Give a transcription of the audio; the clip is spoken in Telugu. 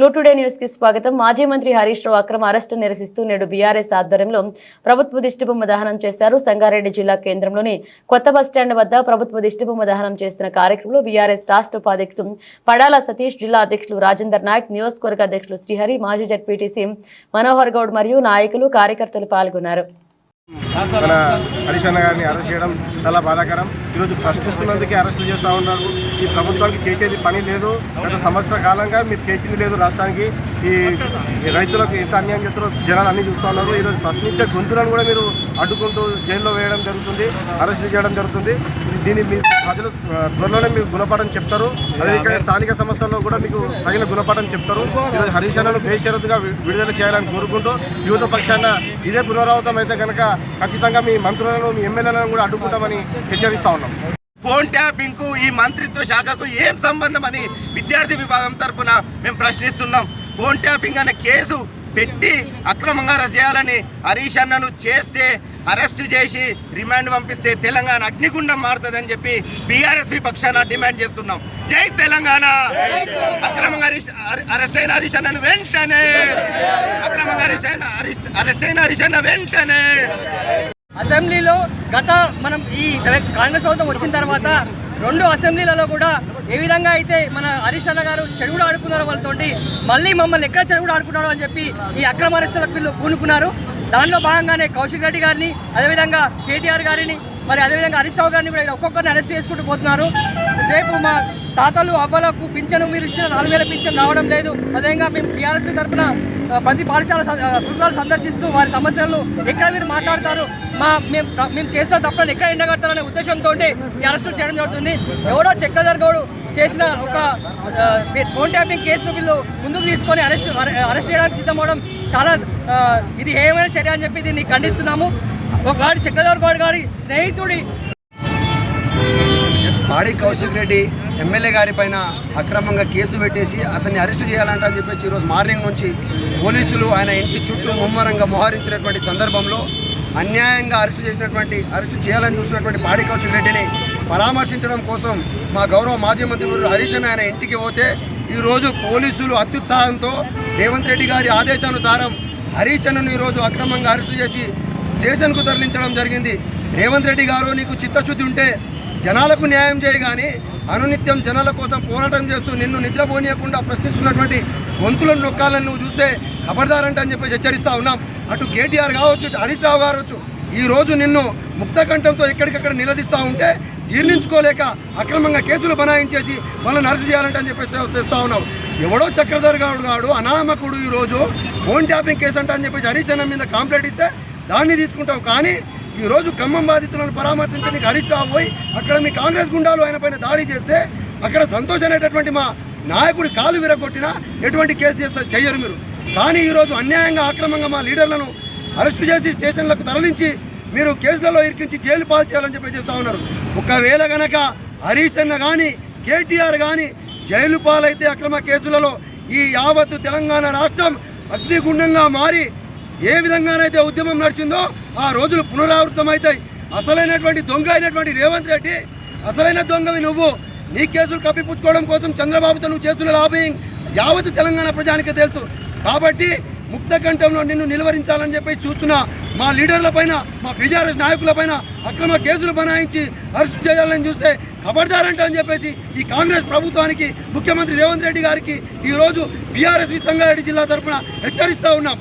క్లూ టుడే న్యూస్కి స్వాగతం. మాజీ మంత్రి హరీష్ రావు అక్రమ అరెస్టు నిరసిస్తూ నేడు బీఆర్ఎస్ ఆధ్వర్యంలో ప్రభుత్వ దిష్టిబొమ్మ దహనం చేశారు. సంగారెడ్డి జిల్లా కేంద్రంలోని కొత్త బస్టాండ్ వద్ద ప్రభుత్వ దిష్టిబొమ్మ దహనం చేసిన కార్యక్రమంలో బీఆర్ఎస్ రాష్ట్ర ఉపాధ్యక్షుడు పడాల సతీష్ జిల్లా అధ్యక్షులు రాజేందర్ నాయక్ నియోజకవర్గ అధ్యక్షులు శ్రీహరి మాజీ జడ్పీటీసీ మనోహర్ గౌడ్ మరియు నాయకులు కార్యకర్తలు పాల్గొన్నారు. మన హరీష్ అన్న గారిని అరెస్ట్ చేయడం చాలా బాధాకరం. ఈరోజు ప్రశ్నిస్తున్నందుకే అరెస్టులు చేస్తూ ఉన్నారు. ఈ ప్రభుత్వానికి చేసేది పని లేదు. గత సంవత్సర కాలంగా మీరు చేసింది లేదు రాష్ట్రానికి. ఈ రైతులకు ఎంత అన్యాయం చేస్తారో జనాలు అన్ని చూస్తూ ఉన్నారు. ఈరోజు ప్రశ్నించే గొంతులను కూడా మీరు అడ్డుకుంటూ జైల్లో వేయడం జరుగుతుంది అరెస్ట్ చేయడం జరుగుతుంది. దీన్ని మీ ప్రజలు త్వరలోనే మీకు గుణపాఠం చెప్తారు. అదేవిధంగా స్థానిక సమస్యల్లో కూడా మీకు తగిన గుణపాఠం చెప్తారు. ఈరోజు హరీష్ అన్నను బేషరతుగా విడుదల చేయాలని కోరుకుంటూ యువత పక్షాన ఇదే పునరావృతం అయితే కనుక ఖచ్చితంగా మీ మంత్రులను మీ ఎమ్మెల్యేలను కూడా అడ్డుకుంటామని హెచ్చరిస్తా ఉన్నాం. ఫోన్ ట్యాపింగ్కు ఈ మంత్రిత్వ శాఖకు ఏం సంబంధం అని విద్యార్థి విభాగం తరపున మేము ప్రశ్నిస్తున్నాం. ఫోన్ ట్యాపింగ్ అనే కేసు పెట్టి అక్రమంగా అరెస్ట్ చేయాలని హరీష్ అన్నను చేస్తే అరెస్ట్ చేసి రిమాండ్ పంపిస్తే తెలంగాణ అగ్నిగుండం మారుతుందని చెప్పి బీఆర్ఎస్ పక్షాన డిమాండ్ చేస్తున్నాం. జై తెలంగాణ! అక్రమంగా అరెస్ట్ అయిన హరీష్ అన్నను వెంటనే వెంటనే. అసెంబ్లీలో గత మనం ఈ కాంగ్రెస్ ప్రభుత్వం వచ్చిన తర్వాత రెండు అసెంబ్లీలలో కూడా ఏ విధంగా అయితే మన హరీష్ అన్న గారు చెడుగుడు ఆడుకున్నారో వాళ్ళతోటి మళ్ళీ మమ్మల్ని ఎక్కడ చెడుగుడు ఆడుకున్నాడో అని చెప్పి ఈ అక్రమ అరెస్టులకు వీళ్ళు పూనుకున్నారు. దానిలో భాగంగానే కౌశిక్ రెడ్డి గారిని అదేవిధంగా కేటీఆర్ గారిని మరి అదేవిధంగా హరీష్ రావు గారిని కూడా ఒక్కొక్కరిని అరెస్ట్ చేసుకుంటూ పోతున్నారు. రేపు మా తాతలు అవ్వలకు పింఛను మీరు ఇచ్చిన నాలుగు వేల పింఛను రావడం లేదు. అదేవిధంగా మేము టీఆర్ఎస్ తరఫున ప్రతి పాఠశాల స- గురుకులాలు సందర్శిస్తూ వారి సమస్యలను ఎక్కడ మీరు మాట్లాడతారు? మా మేము మేము చేసిన తప్పులను ఎక్కడ ఎండగడతారనే ఉద్దేశంతో ఈ అరెస్టులు చేయడం జరుగుతుంది. ఎవడో చక్రధర్ గౌడ్ చేసిన ఒక ఫోన్ ట్యాపింగ్ కేసును వీళ్ళు ముందుకు తీసుకొని అరెస్ట్ అరెస్ట్ చేయడానికి సిద్ధమవడం చాలా ఇది ఏమైనా చర్య అని చెప్పి దీన్ని ఖండిస్తున్నాము. ఒక గాడి చక్రధర్ గౌడ్ గారి స్నేహితుడి పాడి కౌశిక్ రెడ్డి ఎమ్మెల్యే గారి పైన అక్రమంగా కేసు పెట్టేసి అతన్ని అరెస్ట్ చేయాలంట అని చెప్పేసి ఈరోజు మార్నింగ్ నుంచి పోలీసులు ఆయన ఇంటి చుట్టూ ముమ్మరంగా మోహరించినటువంటి సందర్భంలో అన్యాయంగా అరెస్ట్ చేసినటువంటి అరెస్ట్ చేయాలని చూసినటువంటి పాడికౌశిక్ రెడ్డిని పరామర్శించడం కోసం మా గౌరవ మాజీ మంత్రి హరీష్ ఆయన ఇంటికి పోతే ఈరోజు పోలీసులు అత్యుత్సాహంతో రేవంత్ రెడ్డి గారి ఆదేశానుసారం హరీష్ అన్నను ఈరోజు అక్రమంగా అరెస్టు చేసి స్టేషన్కు తరలించడం జరిగింది. రేవంత్ రెడ్డి గారు నీకు చిత్తశుద్ధి ఉంటే జనాలకు న్యాయం చేయగాని అనునిత్యం జనాల కోసం పోరాటం చేస్తూ నిన్ను నిద్రపోనీయకుండా ప్రశ్నిస్తున్నటువంటి గొంతులను నొక్కాలని నువ్వు చూస్తే ఖబర్దారంట అని చెప్పేసి హెచ్చరిస్తూ ఉన్నాం. అటు కేటీఆర్ కావచ్చు హరీష్ రావు కావచ్చు ఈరోజు నిన్ను ముక్తకంఠంతో ఎక్కడికక్కడ నిలదీస్తూ ఉంటే జీర్ణించుకోలేక అక్రమంగా కేసులు బనాయించేసి వాళ్ళని అరెస్ట్ చేయాలంటే అని చెప్పేసి చేస్తూ ఉన్నాం. ఎవడో చక్రధర్ గౌడ్ గాడు అనామకుడు ఈరోజు ఫోన్ ట్యాపింగ్ కేసు అంట అని చెప్పేసి హరీష్ మీద కాంప్లైంట్ ఇస్తే దాన్ని తీసుకుంటావు. కానీ ఈ రోజు ఖమ్మం బాధితులను పరామర్శించడానికి హరీష్ రావు పోయి అక్కడ మీ కాంగ్రెస్ గుండాలు ఆయన పైన దాడి చేస్తే అక్కడ సంతోష్ అనేటటువంటి మా నాయకుడి కాలు విరగొట్టినా ఎటువంటి కేసు చేస్తారు చెయ్యరు మీరు. కానీ ఈరోజు అన్యాయంగా అక్రమంగా మా లీడర్లను అరెస్టు చేసి స్టేషన్లకు తరలించి మీరు కేసులలో ఇరికించి జైలు పాలు చేయాలని చెప్పి చేస్తూ ఉన్నారు. ఒకవేళ గనక హరీష్ అన్న కానీ కేటీఆర్ కానీ జైలు పాలైతే అక్రమ కేసులలో ఈ యావత్తు తెలంగాణ రాష్ట్రం అగ్నిగుండంగా మారి ఏ విధంగానైతే ఉద్యమం నడిచిందో ఆ రోజులు పునరావృతమవుతాయి. అసలైనటువంటి దొంగ అయినటువంటి రేవంత్ రెడ్డి అసలైన దొంగవి నువ్వు. నీ కేసులు కప్పిపుచ్చుకోవడం కోసం చంద్రబాబుతో నువ్వు చేస్తున్న లాబింగ్ యావత్ తెలంగాణ ప్రజానికి తెలుసు. కాబట్టి ముక్త కంఠంలో నిన్ను నిలువరించాలని చెప్పి చూస్తున్న మా లీడర్ల పైన మా బీజార్ఎస్ నాయకుల పైన అక్రమ కేసులు బనాయించి అరెస్ట్ చేయాలని చూస్తే కబడ్దారంట అని చెప్పేసి ఈ కాంగ్రెస్ ప్రభుత్వానికి ముఖ్యమంత్రి రేవంత్ రెడ్డి గారికి ఈరోజు బీఆర్ఎస్ సంగారెడ్డి జిల్లా తరఫున హెచ్చరిస్తూ ఉన్నాం.